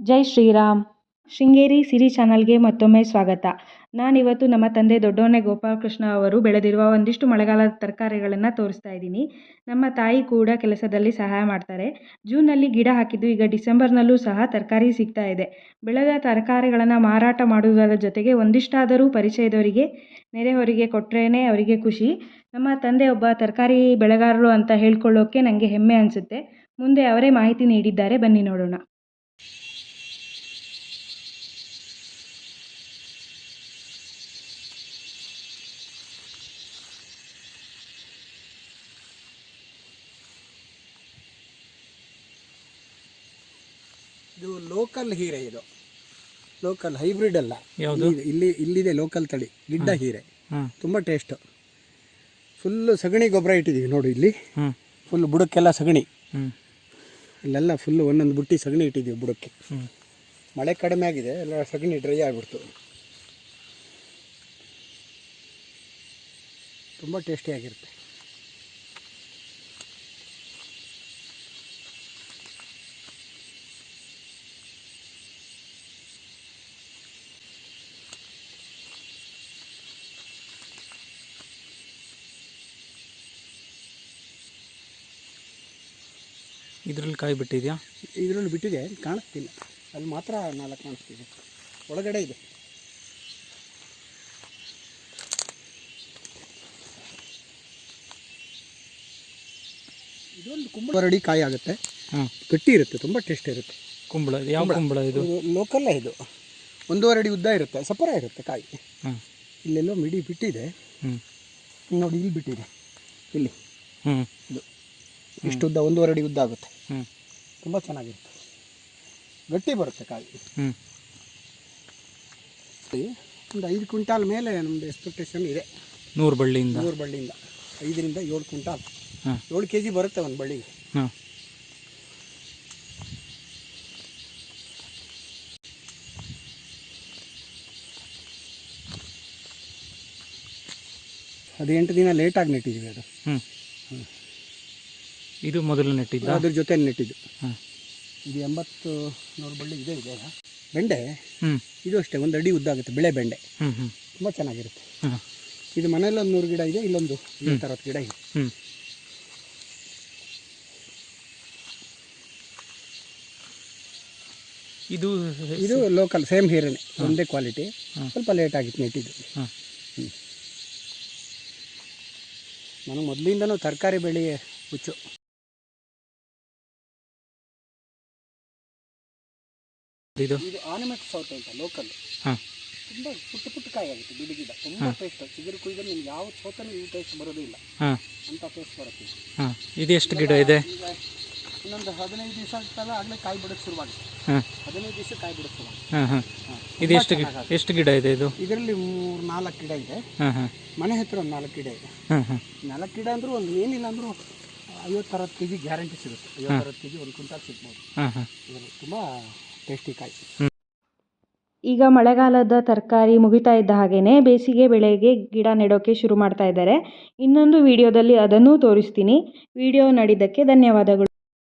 ಜೈ ಶ್ರೀರಾಮ್. ಶೃಂಗೇರಿ ಸಿರಿ ಚಾನಲ್ಗೆ ಮತ್ತೊಮ್ಮೆ ಸ್ವಾಗತ. ನಾನಿವತ್ತು ನಮ್ಮ ತಂದೆ ದೊಡ್ಡೋನೆ ಗೋಪಾಲಕೃಷ್ಣ ಅವರು ಬೆಳೆದಿರುವ ಒಂದಿಷ್ಟು ಮಳೆಗಾಲದ ತರಕಾರಿಗಳನ್ನು ತೋರಿಸ್ತಾ ಇದ್ದೀನಿ. ನಮ್ಮ ತಾಯಿ ಕೂಡ ಕೆಲಸದಲ್ಲಿ ಸಹಾಯ ಮಾಡ್ತಾರೆ. ಜೂನಲ್ಲಿ ಗಿಡ ಹಾಕಿದ್ದು ಈಗ ಡಿಸೆಂಬರ್ನಲ್ಲೂ ಸಹ ತರಕಾರಿ ಸಿಗ್ತಾ ಇದೆ. ಬೆಳೆದ ತರಕಾರಿಗಳನ್ನು ಮಾರಾಟ ಮಾಡುವುದರ ಜೊತೆಗೆ ಒಂದಿಷ್ಟಾದರೂ ಪರಿಚಯದವರಿಗೆ, ನೆರೆಹೊರಿಗೆ ಕೊಟ್ಟರೇನೆ ಅವರಿಗೆ ಖುಷಿ. ನಮ್ಮ ತಂದೆ ಒಬ್ಬ ತರಕಾರಿ ಬೆಳೆಗಾರರು ಅಂತ ಹೇಳ್ಕೊಳ್ಳೋಕ್ಕೆ ನನಗೆ ಹೆಮ್ಮೆ ಅನಿಸುತ್ತೆ. ಮುಂದೆ ಅವರೇ ಮಾಹಿತಿ ನೀಡಿದ್ದಾರೆ. ಬನ್ನಿ ನೋಡೋಣ. ಇದು ಲೋಕಲ್ ಹೀರೆ ಇದು. ಲೋಕಲ್ ಹೈಬ್ರಿಡ್ ಅಲ್ಲ? ಇಲ್ಲಿ- ಇಲ್ಲಿ ಇಲ್ಲಿದೆ ಲೋಕಲ್ ತಳಿ ಗಿಡ್ಡ ಹೀರೆ. ತುಂಬಾ ಟೇಸ್ಟು ಫುಲ್ಲು ಸಗಣಿ ಗೊಬ್ಬರ ಇಟ್ಟಿದ್ದೀವಿ ನೋಡು ಇಲ್ಲಿ. ಫುಲ್ ಬುಡಕ್ಕೆಲ್ಲ ಸಗಣಿ. ಇಲ್ಲೆಲ್ಲ ಫುಲ್ಲು ಒಂದೊಂದು ಬುಟ್ಟಿ ಸಗಣಿ ಇಟ್ಟಿದ್ದೀವಿ ಬುಡಕ್ಕೆ. ಮಳೆ ಕಡಿಮೆ ಆಗಿದೆ ಎಲ್ಲ ಸಗಣಿ ಡ್ರೈ ಆಗಿಬಿಡ್ತು. ತುಂಬ ಟೇಸ್ಟಿಯಾಗಿರುತ್ತೆ ಇದ್ರಲ್ಲಿ ಕಾಯಿ ಬಿಟ್ಟಿದ್ಯಾ? ಇದರಲ್ಲಿ ಬಿಟ್ಟಿದೆ ಕಾಣಿಸ್ತಿಲ್ಲ. ಅಲ್ಲಿ ಮಾತ್ರ ನಾಲ್ಕು ಕಾಣಿಸ್ತಿದೆ. ಒಳಗಡೆ ಇದೆ. ಇದೊಂದು ಕುಂಬಳ ಅಡಿ ಕಾಯಿ ಆಗುತ್ತೆ. ಹಾಂ. ಗಟ್ಟಿ ಇರುತ್ತೆ ತುಂಬ ಟೇಸ್ಟ್ ಇರುತ್ತೆ. ಕುಂಬಳ ಯಾವ ಕುಂಬಳ. ಇದು? ಲೋಕಲ್ಲೇ ಇದು. ಒಂದೂವರೆ ಅಡಿ ಉದ್ದ ಇರುತ್ತೆ ಸಪರ ಇರುತ್ತೆ ಕಾಯಿ. ಹಾಂ ಇಲ್ಲೆಲ್ಲೋ ಮಿಡಿ ಬಿಟ್ಟಿದೆ. ಹ್ಞೂ ನೋಡಿ ಇಲ್ಲಿ ಬಿಟ್ಟಿದೆ. ಇಲ್ಲಿ. ಹ್ಞೂ ಇದು. ಇಷ್ಟು ಉದ್ದ ಒಂದೂವರೆ ಅಡಿ ಉದ್ದ ಆಗುತ್ತೆ. ತುಂಬ ಚೆನ್ನಾಗಿರುತ್ತೆ. ಗಟ್ಟಿ ಬರುತ್ತೆ ಕಾಯಿ. ಹ್ಞೂ ಒಂದು ಐದು ಕ್ವಿಂಟಾಲ್ ಮೇಲೆ ನಮ್ಮದು ಎಕ್ಸ್ಪೆಕ್ಟೇಷನ್ ಇದೆ. ನೂರು ಬಳ್ಳಿಯಿಂದ. ನೂರು ಬಳ್ಳಿಯಿಂದ. ಐದರಿಂದ ಏಳು ಕ್ವಿಂಟಾಲ್. ಏಳು ಕೆ ಜಿ ಬರುತ್ತೆ ಒಂದು ಬಳ್ಳಿಗೆ. ಹ್ಞೂ ಅದು ಎಂಟು ದಿನ ಲೇಟಾಗಿ ನೆಟ್ಟಿದ್ದೀವಿ ಅದು. ಹ್ಞೂ ಇದು ಮೊದಲು ನೆಟ್ಟಿದ್ದು? ಅದ್ರ ಜೊತೆ ನೆಟ್ಟಿದ್ದು. ಹಾಂ. ಇದು ಎಂಬತ್ತು ನೂರು ಬಳ್ಳಿ ಇದೆ ಇದೆ ಬೆಂಡೆ ಹ್ಞೂ ಇದು ಅಷ್ಟೇ ಒಂದು ಅಡಿ ಉದ್ದ ಆಗುತ್ತೆ ಬೆಳೆ ಬೆಂಡೆ. ಹ್ಞೂ ಹ್ಞೂ ತುಂಬ ಚೆನ್ನಾಗಿರುತ್ತೆ. ಹಾಂ. ಇದು ಮನೇಲಿ ಒಂದು ನೂರು ಗಿಡ ಇದೆ ಇಲ್ಲೊಂದು ಈ ಥರದ ಗಿಡ ಇದೆ. ಹ್ಞೂ ಇದು ಇದು ಲೋಕಲ್ ಸೇಮ್ ಹೀರೇನೆ ಒಂದೇ ಕ್ವಾಲಿಟಿ ಹಾಂ. ಸ್ವಲ್ಪ ಲೇಟ್ ಆಗಿತ್ತು ನೆಟ್ಟಿದ್ದು. ಹಾಂ. ನನಗೆ ಮೊದಲಿಂದನೂ ತರಕಾರಿ ಬೆಳೆ ಹುಚ್ಚು. ಇದು? ಇದು ಆನಿಮೆಟ್ ಸೌತೆ ಅಂತ ಲೋಕಲ್ ಹಾಂ. ತುಂಬ ಪುಟ್ಟ ಪುಟ್ಟ ಕಾಯಿ ಆಗುತ್ತೆ ಬಿಡಿ ಗಿಡ. ತುಂಬ ಟೇಸ್ಟ್ ಚಿಗುರು ಕುಯ್ದ್ರೆ ನಿಮ್ಗೆ ಯಾವ ಸೌತನೂ ಈ ಟೇಸ್ಟ್ ಬರೋದೇ ಇಲ್ಲ. ಹಾಂ. ಅಂತ ಟೇಸ್ಟ್ ಬರುತ್ತೆ. ಇದು. ಹಾಂ. ಇದು ಎಷ್ಟು ಗಿಡ ಇದೆ? ಇನ್ನೊಂದು ಹದಿನೈದು ದಿವಸ ಆಗ್ತಲ್ಲ ಆಗಲೇ ಕಾಯಿ ಬಿಡೋಕ್ಕೆ ಶುರುವಾಗುತ್ತೆ ಹದಿನೈದು ದಿವಸ ಕಾಯಿ ಬಿಡೋಕ್ಕೆ ಶುರುವಾಗುತ್ತೆ ಇದು ಎಷ್ಟು ಎಷ್ಟು ಗಿಡ ಇದೆ ಇದು? ಇದರಲ್ಲಿ ಮೂರು ನಾಲ್ಕು ಗಿಡ ಇದೆ. ಮನೆ ಹತ್ರ ಒಂದು ನಾಲ್ಕು ಗಿಡ ಇದೆ. ನಾಲ್ಕು ಗಿಡ ಅಂದರೂ ಒಂದು ಏನಿಲ್ಲ ಅಂದರೂ ಐವತ್ತರವತ್ತು ಕೆ ಜಿ ಗ್ಯಾರಂಟಿ ಸಿಗುತ್ತೆ. ಐವತ್ತು ಅರವತ್ತು ಕೆ ಜಿ ಒಂದು ಕ್ವಿಂಟಾಲ್ ಸಿಗ್ಬೋದು. ತುಂಬ ಟೇಸ್ಟಿ ಕಾಯಿ ಈಗ ಮಳೆಗಾಲದ ತರಕಾರಿ ಮುಗಿತಾ ಇದ್ದ ಹಾಗೆಯೇ ಬೇಸಿಗೆ ಬೆಳೆಗೆ ಗಿಡ ನೆಡೋಕೆ ಶುರು ಮಾಡ್ತಾ ಇದ್ದಾರೆ. ಇನ್ನೊಂದು ವಿಡಿಯೋದಲ್ಲಿ ಅದನ್ನು ತೋರಿಸ್ತೀನಿ. ವಿಡಿಯೋ ನಡಿದಕ್ಕೆ ಧನ್ಯವಾದಗಳು.